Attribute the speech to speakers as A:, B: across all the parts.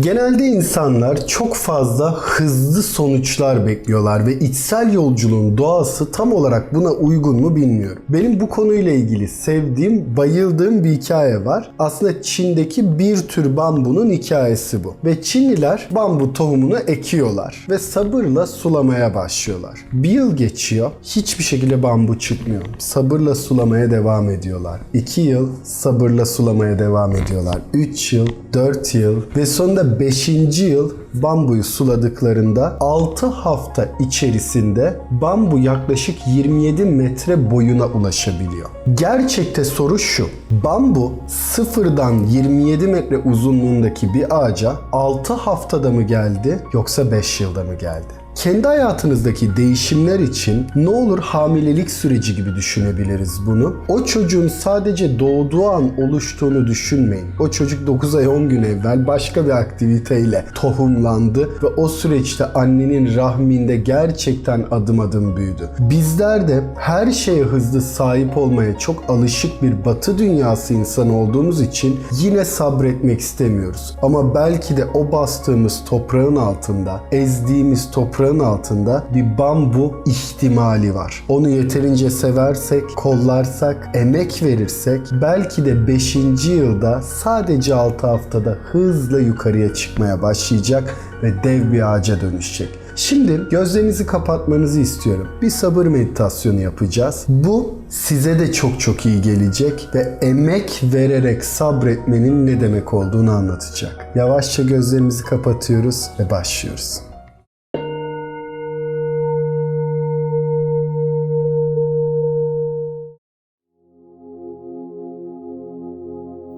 A: Genelde insanlar çok fazla hızlı sonuçlar bekliyorlar ve içsel yolculuğun doğası tam olarak buna uygun mu bilmiyorum. Benim bu konuyla ilgili sevdiğim, bayıldığım bir hikaye var. Aslında Çin'deki bir tür bambunun hikayesi bu. Ve Çinliler bambu tohumunu ekiyorlar ve sabırla sulamaya başlıyorlar. Bir yıl geçiyor, hiçbir şekilde bambu çıkmıyor. Sabırla sulamaya devam ediyorlar. 2 yıl sabırla sulamaya devam ediyorlar. 3 yıl, 4 yıl ve sonunda 5. yıl bambuyu suladıklarında 6 hafta içerisinde bambu yaklaşık 27 metre boyuna ulaşabiliyor. Gerçekte soru şu. Bambu sıfırdan 27 metre uzunluğundaki bir ağaca 6 haftada mı geldi yoksa 5 yılda mı geldi? Kendi hayatınızdaki değişimler için ne olur hamilelik süreci gibi düşünebiliriz bunu. O çocuğun sadece doğduğu an oluştuğunu düşünmeyin. O çocuk 9 ay 10 gün evvel başka bir aktiviteyle tohumlandı ve o süreçte annenin rahminde gerçekten adım adım büyüdü. Bizler de her şeye hızlı sahip olmaya çok alışık bir batı dünyası insanı olduğumuz için yine sabretmek istemiyoruz. Ama belki de o bastığımız toprağın altında, ezdiğimiz toprağın altında bir bambu ihtimali var. Onu yeterince seversek, kollarsak, emek verirsek belki de 5. yılda sadece 6 haftada hızla yukarıya çıkmaya başlayacak ve dev bir ağaca dönüşecek. Şimdi gözlerinizi kapatmanızı istiyorum. Bir sabır meditasyonu yapacağız. Bu size de çok çok iyi gelecek ve emek vererek sabretmenin ne demek olduğunu anlatacak. Yavaşça gözlerimizi kapatıyoruz ve başlıyoruz.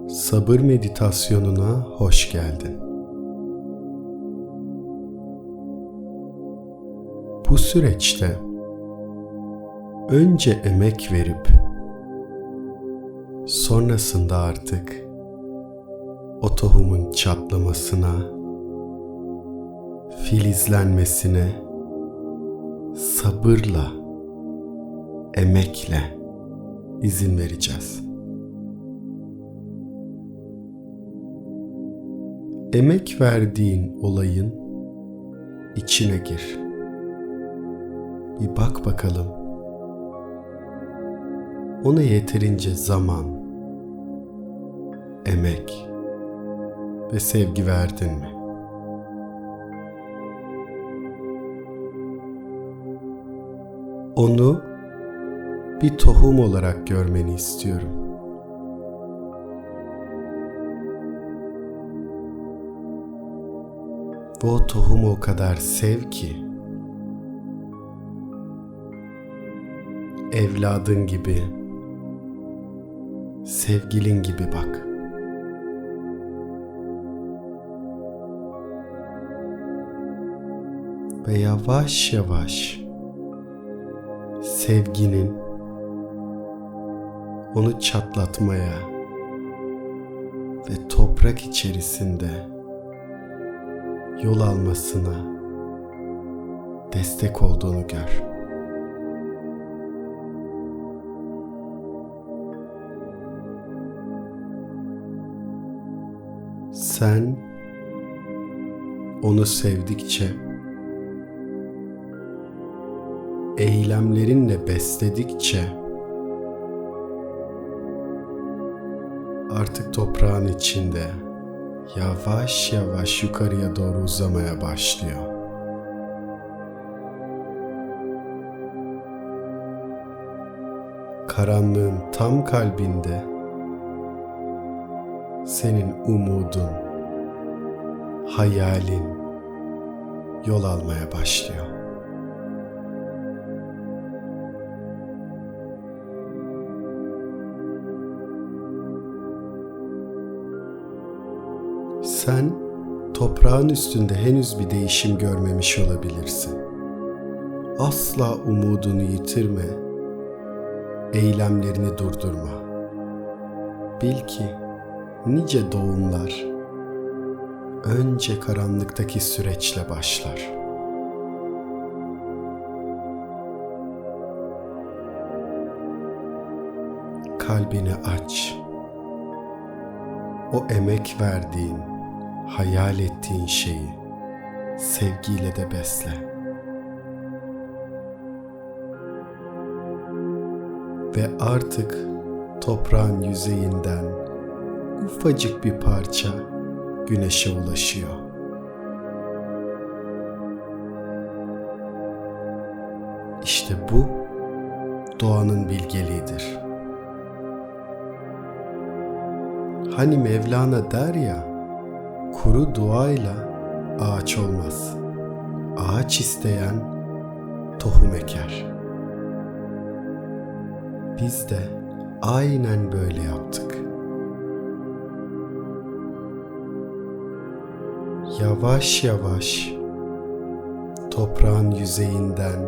A: Sabır meditasyonuna hoş geldin. Bu süreçte önce emek verip sonrasında artık o tohumun çatlamasına, filizlenmesine sabırla, emekle izin vereceğiz. Emek verdiğin olayın içine gir. Bir bak bakalım. Ona yeterince zaman, emek ve sevgi verdin mi? Onu bir tohum olarak görmeni istiyorum. O tohumu o kadar sev ki evladın gibi, sevgilin gibi bak. Ve yavaş yavaş sevginin onu çatlatmaya ve toprak içerisinde yol almasına destek olduğunu gör. Sen onu sevdikçe eylemlerinle besledikçe artık toprağın içinde yavaş yavaş yukarıya doğru uzamaya başlıyor. Karanlığın tam kalbinde senin umudun, hayalin yol almaya başlıyor. Sen toprağın üstünde henüz bir değişim görmemiş olabilirsin. Asla umudunu yitirme, eylemlerini durdurma. Bil ki nice doğumlar önce karanlıktaki süreçle başlar. Kalbini aç. O emek verdiğin hayal ettiğin şeyi sevgiyle de besle. Ve artık toprağın yüzeyinden ufacık bir parça güneşe ulaşıyor. İşte bu doğanın bilgeliğidir. Hani Mevlana der ya, kuru duayla ağaç olmaz. Ağaç isteyen tohum eker. Biz de aynen böyle yaptık. Yavaş yavaş toprağın yüzeyinden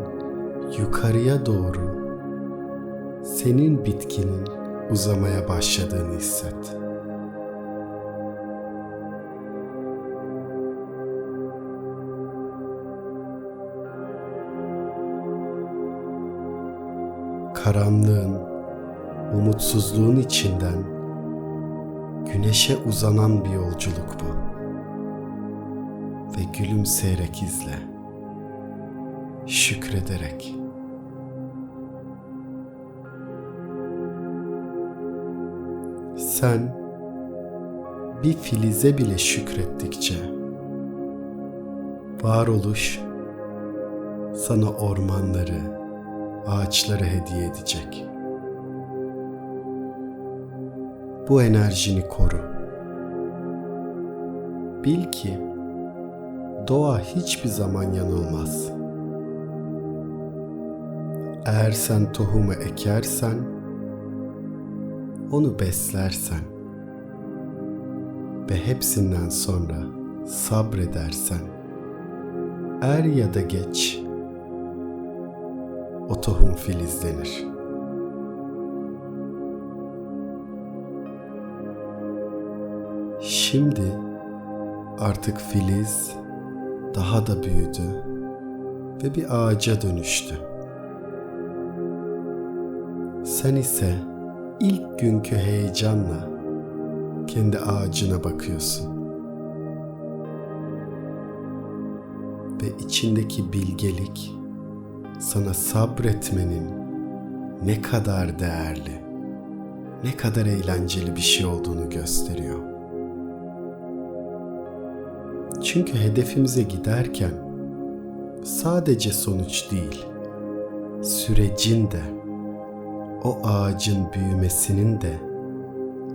A: yukarıya doğru senin bitkinin uzamaya başladığını hisset. Karanlığın, umutsuzluğun içinden güneşe uzanan bir yolculuk bu. Ve gülümseyerek izle. Şükrederek. Sen bir filize bile şükrettikçe varoluş sana ormanları, ağaçları hediye edecek. Bu enerjini koru. Bil ki doğa hiçbir zaman yanılmaz. Eğer sen tohumu ekersen, onu beslersen ve hepsinden sonra sabredersen, er ya da geç o tohum filizlenir. Şimdi artık filiz daha da büyüdü ve bir ağaca dönüştü. Sen ise ilk günkü heyecanla kendi ağacına bakıyorsun. Ve içindeki bilgelik sana sabretmenin ne kadar değerli, ne kadar eğlenceli bir şey olduğunu gösteriyor. Çünkü hedefimize giderken sadece sonuç değil, sürecin de o ağacın büyümesinin de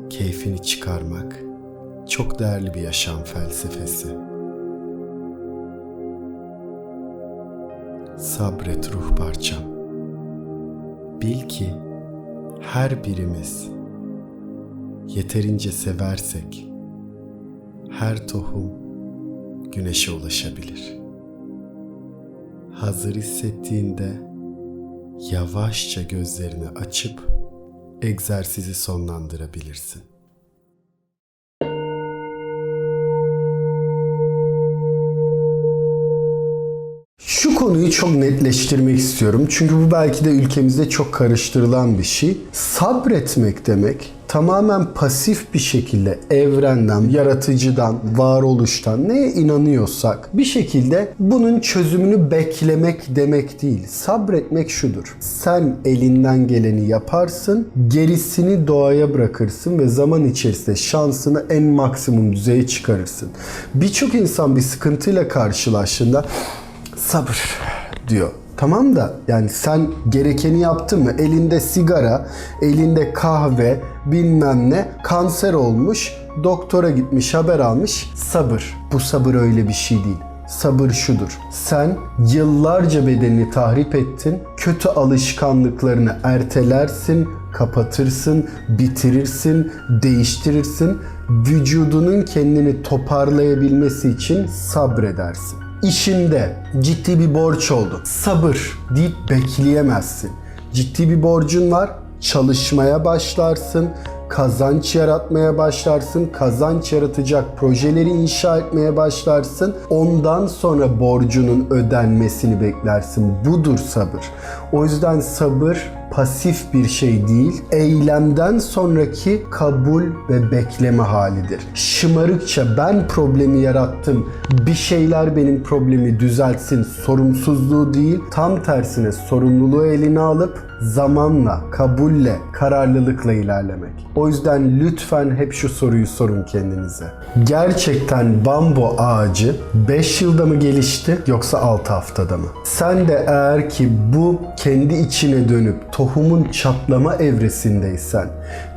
A: keyfini çıkarmak çok değerli bir yaşam felsefesi. Sabret ruh parçam. Bil ki her birimiz yeterince seversek her tohum güneşe ulaşabilir. Hazır hissettiğinde yavaşça gözlerini açıp egzersizi sonlandırabilirsin. Şu konuyu çok netleştirmek istiyorum. Çünkü bu belki de ülkemizde çok karıştırılan bir şey. Sabretmek demek tamamen pasif bir şekilde evrenden, yaratıcıdan, varoluştan neye inanıyorsak bir şekilde bunun çözümünü beklemek demek değil. Sabretmek şudur. Sen elinden geleni yaparsın, gerisini doğaya bırakırsın ve zaman içerisinde şansını en maksimum düzeye çıkarırsın. Birçok insan bir sıkıntıyla karşılaştığında sabır diyor. Tamam da yani sen gerekeni yaptın mı? Elinde sigara, elinde kahve, bilmem ne, kanser olmuş, doktora gitmiş, haber almış. Sabır. Bu sabır öyle bir şey değil. Sabır şudur. Sen yıllarca bedenini tahrip ettin. Kötü alışkanlıklarını ertelersin, kapatırsın, bitirirsin, değiştirirsin. Vücudunun kendini toparlayabilmesi için sabredersin işinde ciddi bir borç oldu. Sabır deyip bekleyemezsin. Ciddi bir borcun var. Çalışmaya başlarsın. Kazanç yaratmaya başlarsın. Kazanç yaratacak projeleri inşa etmeye başlarsın. Ondan sonra borcunun ödenmesini beklersin. Budur sabır. O yüzden sabır pasif bir şey değil, eylemden sonraki kabul ve bekleme halidir. Şımarıkça ben problemi yarattım, bir şeyler benim problemi düzeltsin sorumsuzluğu değil, tam tersine sorumluluğu eline alıp zamanla, kabulle, kararlılıkla ilerlemek. O yüzden lütfen hep şu soruyu sorun kendinize. Gerçekten bambu ağacı 5 yılda mı gelişti yoksa 6 haftada mı? Sen de eğer ki bu kendi içine dönüp tohumun çatlama evresindeysen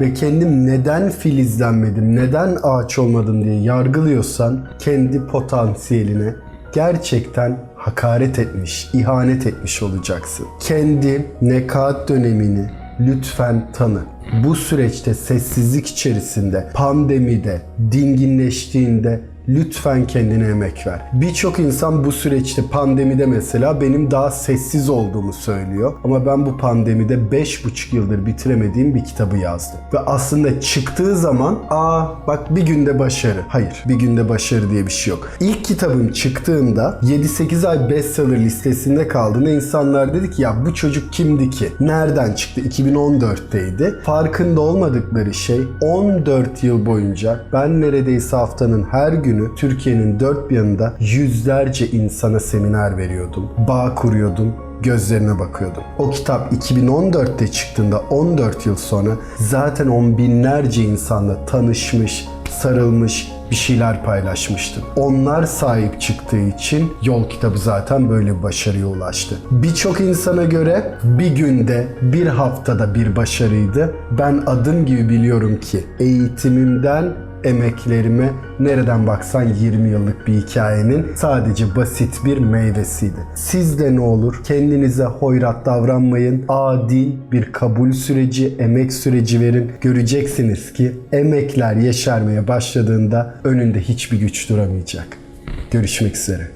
A: ve kendim neden filizlenmedim, neden ağaç olmadım diye yargılıyorsan kendi potansiyeline gerçekten hakaret etmiş, ihanet etmiş olacaksın. Kendi nekat dönemini lütfen tanı. Bu süreçte sessizlik içerisinde, pandemide, dinginleştiğinde lütfen kendine emek ver. Birçok insan bu süreçte pandemide mesela benim daha sessiz olduğumu söylüyor. Ama ben bu pandemide 5,5 yıldır bitiremediğim bir kitabı yazdım. Ve aslında çıktığı zaman aa bak bir günde başarı. Hayır bir günde başarı diye bir şey yok. İlk kitabım çıktığında 7-8 ay bestseller listesinde kaldığında insanlar dedi ki ya bu çocuk kimdi ki? Nereden çıktı? 2014'teydi. Farkında olmadıkları şey 14 yıl boyunca ben neredeyse haftanın her günü Türkiye'nin dört bir yanında yüzlerce insana seminer veriyordum. Bağ kuruyordum gözlerine bakıyordum. O kitap 2014'te çıktığında 14 yıl sonra zaten on binlerce insanla tanışmış, sarılmış, bir şeyler paylaşmıştım. Onlar sahip çıktığı için yol kitabı zaten böyle bir başarıya ulaştı. Birçok insana göre bir günde, bir haftada bir başarıydı. Ben adım gibi biliyorum ki eğitimimden emeklerime nereden baksan 20 yıllık bir hikayenin sadece basit bir meyvesiydi. Siz de ne olur kendinize hoyrat davranmayın. Adil bir kabul süreci, emek süreci verin. Göreceksiniz ki emekler yeşermeye başladığında önünde hiçbir güç duramayacak. Görüşmek üzere.